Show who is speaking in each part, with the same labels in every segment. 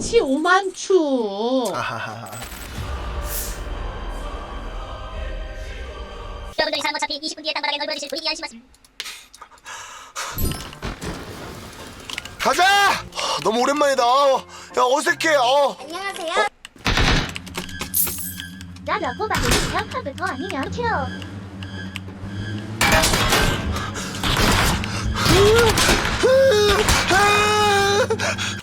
Speaker 1: 같이 오만추.
Speaker 2: 여러분들이 삶 어차피 20분 뒤에 땅바닥에 널브러지실 분위기 안심하세요.
Speaker 3: 가자! 너무 오랜만이다. 어, 야 어색해. 어.
Speaker 2: 안녕하세요.
Speaker 4: 나몇 뽑아 에어팟을 더 아니면 큐.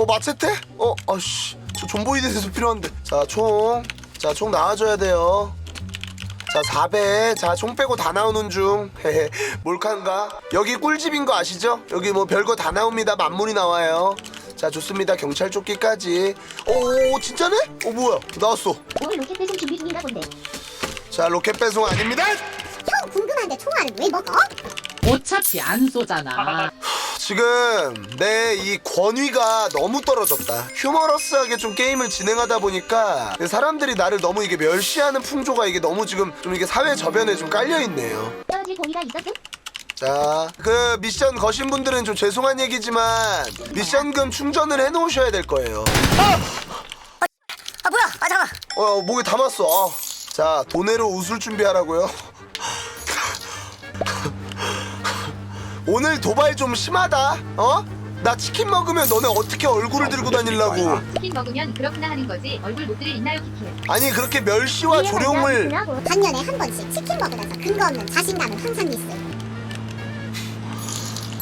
Speaker 3: 어어 마체테? 어 아씨. 저 존보이드에서 필요한데. 자총. 자 총 나와줘야 돼요. 자 4배. 자총 빼고 다 나오는 중. 헤헤. 몰카인가? 여기 꿀집인 거 아시죠? 여기 뭐 별거 다 나옵니다. 만물이 나와요. 자 좋습니다. 경찰 조끼까지. 오 진짜네? 어 뭐야? 나왔어.
Speaker 4: 오늘 로켓 배송 준비 중인가 본데.
Speaker 3: 자 로켓 배송 아닙니다.
Speaker 2: 형 궁금한데 총알은 왜 먹어?
Speaker 1: 어차피 안 쏘잖아.
Speaker 3: 지금 내 이 권위가 너무 떨어졌다. 휴머러스하게 좀 게임을 진행하다 보니까 사람들이 나를 너무 이게 멸시하는 풍조가 이게 너무 지금 좀 이게 사회 저변에 좀 깔려 있네요.
Speaker 4: 떨어질 동의가 있었음?
Speaker 3: 자, 그 미션 거신 분들은 좀 죄송한 얘기지만 미션금 충전을 해놓으셔야 될 거예요.
Speaker 2: 아 뭐야? 아 잠깐.
Speaker 3: 어, 목에 담았어. 어. 자, 돈으로 웃을 준비하라고요. 오늘 도발 좀 심하다. 어? 나 치킨 먹으면 너네 어떻게 얼굴을 들고 다니려고?
Speaker 5: 치킨 먹으면 그렇구나 하는 거지 얼굴 못 들일 있나요 키키
Speaker 3: 아니 그렇게 멸시와 조롱을
Speaker 2: 반년에 한 번씩 치킨 먹으면서 근거 없는 자신감은 항상 있어.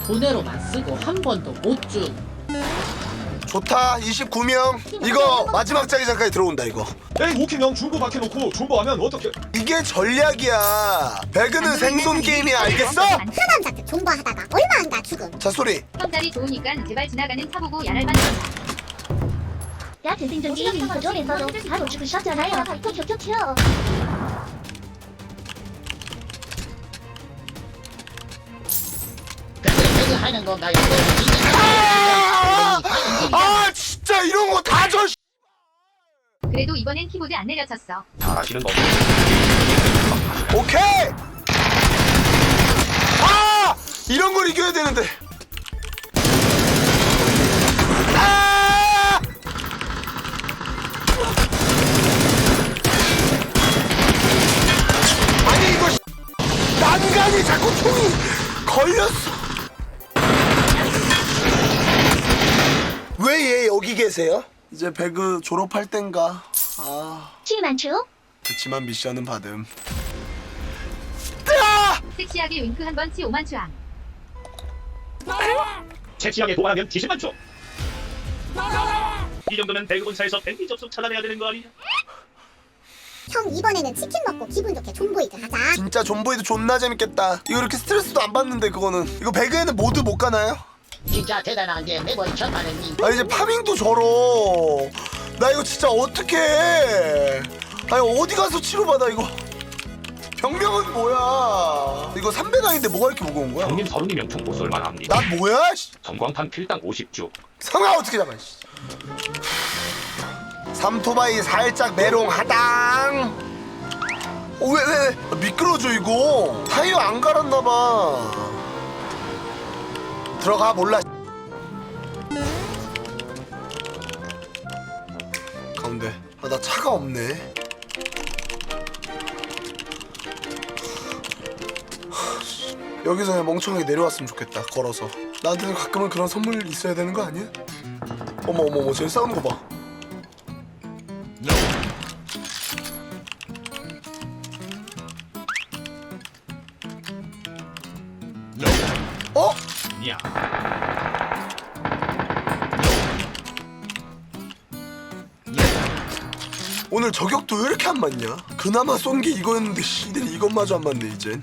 Speaker 1: 돈으로만 쓰고 한 번도 못 준.
Speaker 3: 좋다. 29명. 이거 마지막 자기장까지 들어온다 이거.
Speaker 6: 에이 오키명 중고 박혀놓고 존버하면 어떡해?
Speaker 3: 이게 전략이야. 배그는 생존 게임이야. 알겠어?
Speaker 2: 하남자트 존버하다가 얼마 안 가 죽음.
Speaker 3: 자 소리.
Speaker 5: 형자리 좋으니까 제발 지나가는 차 보고 야랄 만들자
Speaker 4: 야 전생전기 1위 도전에서도 바로 죽으셨잖아요. 톡톡톡 튀어.
Speaker 1: 하는 건가요?
Speaker 3: 아, 아 진짜 이런 거 다 저
Speaker 5: 그래도 이번엔 키보드 안 내려쳤어.
Speaker 6: 사실은 너무
Speaker 3: 오케이! 아! 이런 걸 이겨야 되는데. 아! 아니 이거 씨, 난간이 자꾸 총이 걸렸어 왜 얘 여기 계세요? 이제 배그 졸업할 땐가 아
Speaker 4: 7만추
Speaker 3: 그치만 미션은 받음 뜨아!
Speaker 5: 섹시하게 윙크 한 번치 오만 추앙
Speaker 6: 채취하게 도발하면 70만 초. 이 정도면 대구본사에서 밴디 접속 차단해야 되는 거 아니냐?
Speaker 2: 형 이번에는 치킨 먹고 기분 좋게 존보이드 하자.
Speaker 3: 진짜 존보이도 존나 재밌겠다. 이거 이렇게 스트레스도 안 받는데 그거는 이거 배그에는 모두 못 가나요?
Speaker 1: 진짜 대단한 게 매번 천만은 님.
Speaker 3: 아 이제 파밍도 저러. 나 이거 진짜 어떻게 해? 아니 어디 가서 치료받아 이거? 병명은 뭐야? 이거 300원인데 뭐가 이렇게 무거운 거야?
Speaker 6: 형님 서른이면 총고 쏠만 합니다.
Speaker 3: 난 뭐야? 씨.
Speaker 6: 전광판 필당 50주.
Speaker 3: 성아 어떻게 잡아? 씨. 삼토바이 살짝 메롱하당. 어 왜 왜 왜, 왜? 미끄러져 이거. 타이어 안 갈았나 봐. 들어가 몰라. 가운데. 아 나 차가 없네. 여기서 그냥 멍청하게 내려왔으면 좋겠다 걸어서 나한테는 가끔은 그런 선물 있어야 되는 거 아니야? 어머 어머 어머 쟤 싸우는 거 봐. 오늘 저격도 왜 이렇게 안 맞냐? 그나마 쏜 게 이거였는데 씨들 이것마저 안 맞네 이젠.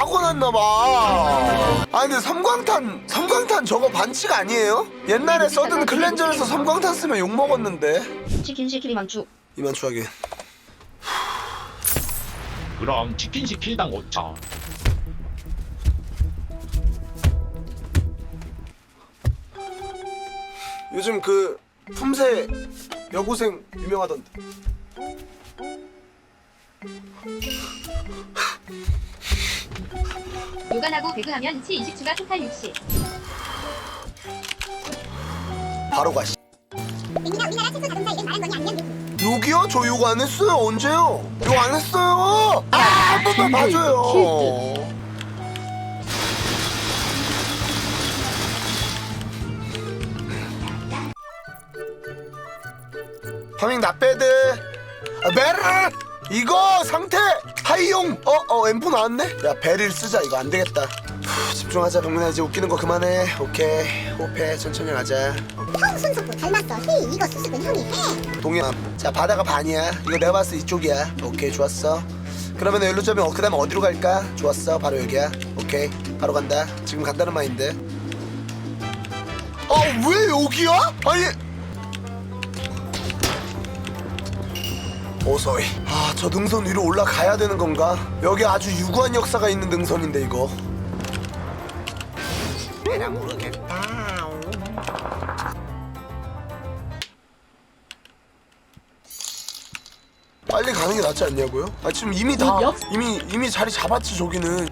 Speaker 3: 서 타고났나봐 아 근데 섬광탄 섬광탄 저거 반칙 아니에요? 옛날에 서든 클렌저에서 섬광탄 쓰면 욕먹었는데
Speaker 4: 치킨 시키리 만축.
Speaker 3: 이만 추하게
Speaker 6: 그럼 치킨 시킬당 5천.
Speaker 3: 요즘 그 품새 여고생 유명하던데
Speaker 5: 요간하고 배그하면 치 20추가 토탈 60.
Speaker 3: 바로 가 씨.
Speaker 2: 우리나라 우리나라 최소 자동차 이름 말한 거니 아니면 누구?
Speaker 3: 욕이요? 저욕안 했어요 언제요? 욕안 했어요 아 한 번만 봐줘요 파밍 나빼드 아, 베를 이거 상태? 하이용. 어 어 엠포 나왔네? 야 베릴 쓰자. 이거 안 되겠다. 후, 집중하자. 병민아 이제 웃기는 거 그만해. 오케이. 호흡해. 천천히 가자.
Speaker 2: 형 손석구 닮았어. 히 이거 수습은 형이 해.
Speaker 3: 동현. 자 바다가 반이야. 이거 내가 봤을 때 이쪽이야. 오케이 좋았어. 그러면 여기로 점이 어, 그 다음에 어디로 갈까? 좋았어. 바로 여기야. 오케이. 바로 간다. 지금 간다는 마인드. 아왜 여기야? 아니 어서이. 아 저 능선 위로 올라가야 되는 건가? 여기 아주 유구한 역사가 있는 능선인데 이거. 내가 모르겠다. 빨리 가는 게 낫지 않냐고요? 아 지금 이미 다
Speaker 1: 역-
Speaker 3: 이미 이미 자리 잡았지 저기는.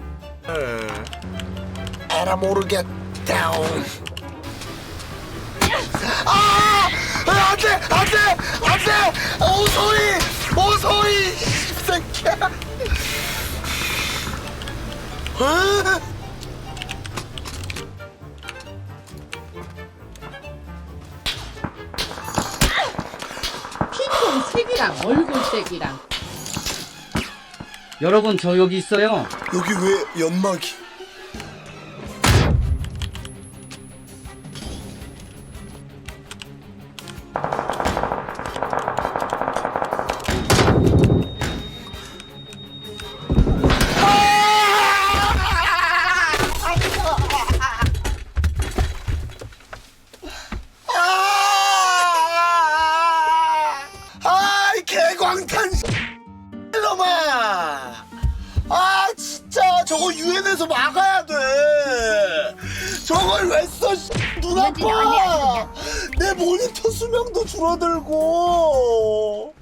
Speaker 3: 에라 모르겠다. 아! 아, 안돼! 안돼! 안돼! 오소리
Speaker 1: 핑퐁 색이랑 얼굴색이랑
Speaker 7: 여러분 저 여기 있어요.
Speaker 3: 여기 왜 연막이? 유엔에서 막아야 돼. 저걸 왜 써? 눈 아파. 내 모니터 수명도 줄어들고.